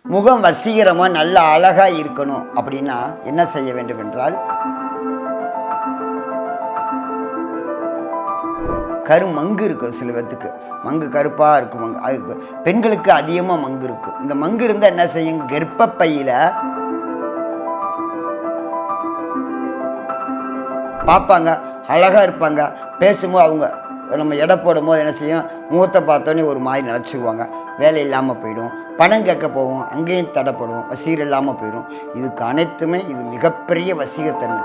முகம் வசீகரமாக நல்ல அழகாக இருக்கணும். அப்படின்னா என்ன செய்ய வேண்டும் என்றால் கரு மங்கு இருக்கும் சில பேத்துக்கு. மங்கு கருப்பாக இருக்கும் மங்கு. அது பெண்களுக்கு அதிகமாக மங்கு இருக்கும் இந்த மங்கு இருந்தால் என்ன செய்யும்? கர்ப்பப்பையில் பார்ப்பாங்க அழகாக இருப்பாங்க பேசும்போது அவங்க நம்ம எடை போடும்போது என்ன செய்யும்? முகத்தை பார்த்தோன்னே ஒரு மாதிரி நினச்சிக்குவாங்க. வேலை இல்லாமல் போயிடும். பணம் கேட்க போவோம். அங்கேயும் தடைப்படும். வசீர் இல்லாமல் போயிடும். இதுக்கு அனைத்துமே இது மிகப்பெரிய வசீகத்தன்மை.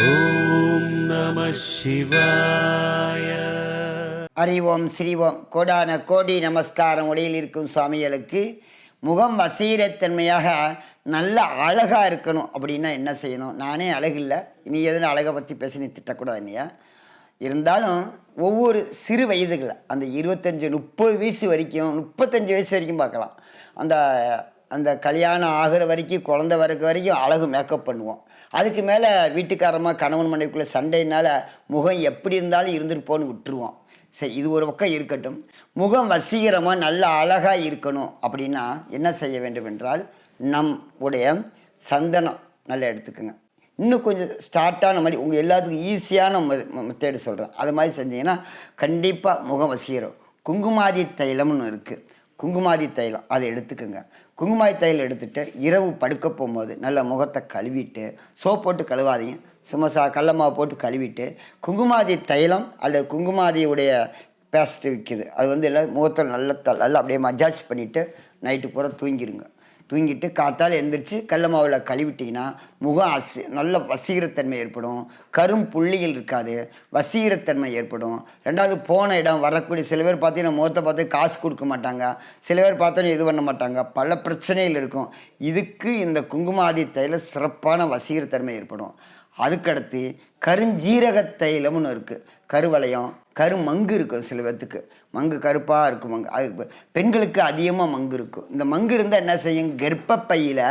ஓம் நம சிவாய. அறிவோம் சிறிவோம். கோடான கோடி நமஸ்காரம். உடையில் இருக்கும் சுவாமிகளுக்கு முகம் வசீரத்தன்மையாக நல்ல அழகாக இருக்கணும் அப்படின்னா என்ன செய்யணும்? நானே அழகில்லை. நீ எதுனா அழகை பற்றி பேசி நீ திட்டக்கூடாது இல்லையா இருந்தாலும் ஒவ்வொரு சிறு வயதுகளை அந்த இருபத்தஞ்சி முப்பது வயசு வரைக்கும் முப்பத்தஞ்சு வயசு வரைக்கும் பார்க்கலாம். அந்த அந்த கல்யாணம் ஆகிற வரைக்கும் குழந்த வரைக்கும் வரைக்கும் அழகு மேக்கப் பண்ணுவோம். அதுக்கு மேலே வீட்டுக்காரமாக கணவன் மனைவிக்குள்ளே சண்டையினால் முகம் எப்படி இருந்தாலும் இருந்துட்டு போன்னு விட்டுருவோம். சரி இது ஒரு பக்கம் இருக்கட்டும். முகம் வசீகரமாக நல்ல அழகாக இருக்கணும் அப்படின்னா என்ன செய்ய வேண்டும் என்றால் நம் உடைய சந்தனம் நல்லா எடுத்துக்கோங்க. இன்னும் கொஞ்சம் ஸ்டார்ட்டான மாதிரி உங்கள் எல்லாத்துக்கும் ஈஸியான மெத்தேடு சொல்கிறேன் அது மாதிரி செஞ்சீங்கன்னா கண்டிப்பாக முகம் வசீகரம். குங்குமாதி தைலம்னு இருக்குது குங்குமாதி தைலம் அதை எடுத்துக்கோங்க. குங்குமாய் தைலம் எடுத்துகிட்டு இரவு படுக்க போகும்போது நல்ல முகத்தை கழுவிட்டு சோப் போட்டு கழுவாதீங்க. சும்மா சா கடல போட்டு கழுவிட்டு குங்குமாதி தைலம் அல்லது குங்குமாதியுடைய பேஸ்ட் விற்கிது அது வந்து எல்லாம் முகத்தில் நல்ல நல்லா அப்படியே மஜாஜ் பண்ணிவிட்டு நைட்டு பூரா தூங்கிடுங்க தூங்கிட்டு காத்தால் எந்திரிச்சு கடல மாவில் கழுவிட்டிங்கன்னா முகம் அசி நல்ல வசீகரத்தன்மை ஏற்படும். கரும் புள்ளிகள் இருக்காது. வசீகரத்தன்மை ஏற்படும். ரெண்டாவது போன இடம் வரக்கூடிய சில பேர் பார்த்தீங்கன்னா முகத்தை பார்த்து காசு கொடுக்க மாட்டாங்க. சில பேர் பார்த்தோன்னு இது பண்ண மாட்டாங்க. பல பிரச்சனைகள் இருக்கும். இதுக்கு இந்த குங்குமாதி தைல சிறப்பான வசீகரத்தன்மை ஏற்படும். அதுக்கடுத்து கருஞ்சீரக தைலம்னு இருக்குது கருவளையம் கரு மங்கு இருக்கும் சில பேர்த்துக்கு. மங்கு கருப்பாக இருக்கும் மங்கு. அது பெண்களுக்கு அதிகமாக மங்கு இருக்கும். இந்த மங்கு இருந்தால் என்ன செய்யும்? கர்ப்பப்பையில்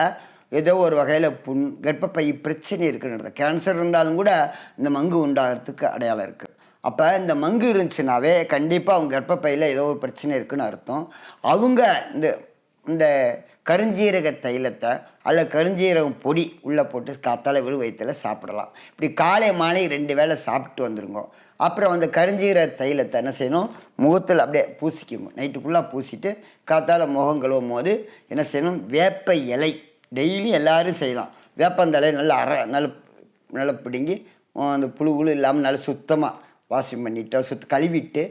ஏதோ ஒரு வகையில் புண் கர்ப்பப்பை பிரச்சனை இருக்குன்னு அர்த்தம். கேன்சர் இருந்தாலும் கூட இந்த மங்கு உண்டாகிறதுக்கு அடையாளம் இருக்குது அப்போ இந்த மங்கு இருந்துச்சுனாவே கண்டிப்பாக அவங்க கர்ப்பப்பையில் ஏதோ ஒரு பிரச்சனை இருக்குன்னு அர்த்தம். அவங்க இந்த இந்த கருஞ்சீரக தைலத்தை அல்ல கருஞ்சீரகம் பொடி உள்ளே போட்டு காத்தால வெறும் வயிற்றில் சாப்பிடலாம். இப்படி காலை மாலை ரெண்டு வேளை சாப்பிட்டு வந்துருங்க. அப்புறம் அந்த கருஞ்சீரக தைலத்தை என்ன செய்யணும்? முகத்தில் அப்படியே பூசிக்கணும். நைட்டு ஃபுல்லாக பூசிட்டு காத்தால முகம் கழுவும் போது என்ன செய்யணும்? வேப்ப இலை டெய்லி எல்லோரும் செய்யலாம். வேப்பந்தலை நல்லா அரை நல்ல நல்லா பிடுங்கி அந்த புழு புழு இல்லாமல் நல்லா சுத்தமாக வாஷிங் பண்ணிவிட்டு சுத்த கழுவிட்டு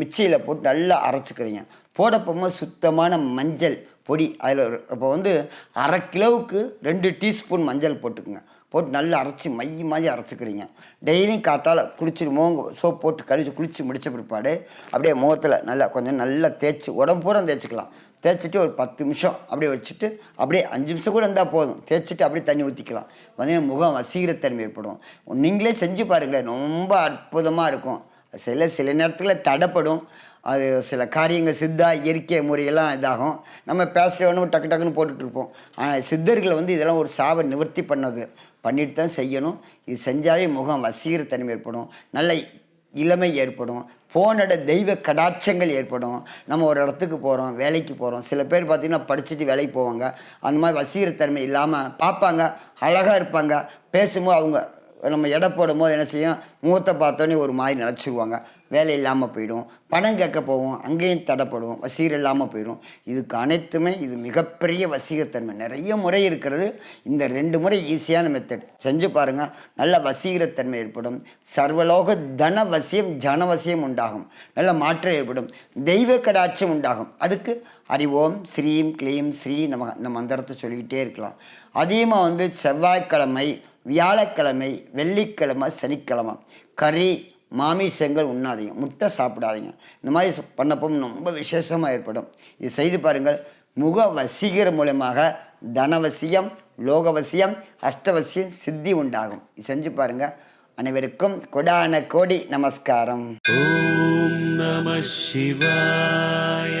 மிக்சியில் போட்டு நல்லா அரைச்சிக்கிறீங்க. போட போகும்போது சுத்தமான மஞ்சள் பொடி. அதில் இப்போ வந்து அரை கிலோவுக்கு ரெண்டு டீஸ்பூன் மஞ்சள் போட்டுக்குங்க. போட்டு நல்லா அரைச்சி மை மாதிரி அரைச்சிக்கிறீங்க. டெய்லியும் காத்தால் குளிச்சுட்டு முகம் சோப் போட்டு கழிச்சு குளித்து முடித்த பிற்பாடு அப்படியே முகத்தில் நல்லா கொஞ்சம் நல்லா தேய்ச்சி உடம்பு பூரா தேய்ச்சிக்கலாம். தேய்ச்சிட்டு ஒரு பத்து நிமிஷம் அப்படியே வச்சுட்டு அப்படியே அஞ்சு நிமிஷம் கூட இருந்தால் போதும். தேய்ச்சிட்டு அப்படியே தண்ணி ஊற்றிக்கலாம் பார்த்தீங்கன்னா முகம் வசீகரத்தன்மை ஏற்படும். நீங்களே செஞ்சு பாருங்களேன் ரொம்ப அற்புதமாக இருக்கும். சில சில நேரத்தில் தடைப்படும். அது சில காரியங்கள் சித்தா இயற்கை முறையெல்லாம் இதாகும். நம்ம பேசுகிறவனும் டக்கு டக்குன்னு போட்டுட்ருப்போம். ஆனால் சித்தர்கள் வந்து இதெல்லாம் ஒரு சாவை நிவர்த்தி பண்ணது. பண்ணிட்டு தான் செய்யணும். இது செஞ்சாவே முகம் வசீகரத்தன்மை ஏற்படும். நல்ல இளமை ஏற்படும். போனட தெய்வ கடாட்சங்கள் ஏற்படும். நம்ம ஒரு இடத்துக்கு போகிறோம் வேலைக்கு போகிறோம் சில பேர் பார்த்திங்கன்னா படிச்சுட்டு வேலைக்கு போவாங்க. அந்த மாதிரி வசீகரத்தன்மை இல்லாமல் பார்ப்பாங்க அழகாக இருப்பாங்க. பேசும்போது அவங்க நம்ம எடை போடும்போது என்ன செய்யும்? முகத்தை பார்த்தோன்னே ஒரு மாதிரி நினச்சிக்குவாங்க வேலை இல்லாமல் போயிடும். பணம் கேட்க போவோம். அங்கேயும் தடைப்படும். வசீர் இல்லாமல் போயிடும். இதுக்கு அனைத்துமே இது மிகப்பெரிய வசீகத்தன்மை. நிறைய முறை இருக்கிறது. இந்த ரெண்டு முறை ஈஸியான மெத்தட் செஞ்சு பாருங்கள் நல்ல வசீகரத்தன்மை ஏற்படும். சர்வலோக தன வசியம் ஜனவசியம் உண்டாகும். நல்ல மாற்றம் ஏற்படும். தெய்வ கடாட்சியம் உண்டாகும். அதுக்கு அறிவோம் ஸ்ரீம் க்ளீம் ஸ்ரீ நம்ம இந்த மந்திரத்தை சொல்லிக்கிட்டே இருக்கலாம். அதிகமாக வந்து செவ்வாய்க்கிழமை வியாழக்கிழமை வெள்ளிக்கிழமை சனிக்கிழமை. கறி மாமிசங்கள் உண்ணாதீங்க. முட்டை சாப்பிடாதீங்க. இந்த மாதிரி பண்ணப்போ ரொம்ப விசேஷமாக ஏற்படும். இது செய்து பாருங்கள். முக வசீகர மூலயமாக தனவசியம் லோகவசியம் அஷ்டவசியம் சித்தி உண்டாகும். இது செஞ்சு பாருங்கள் அனைவருக்கும் கொடான கோடி நமஸ்காரம். ஓம் நம சிவாய.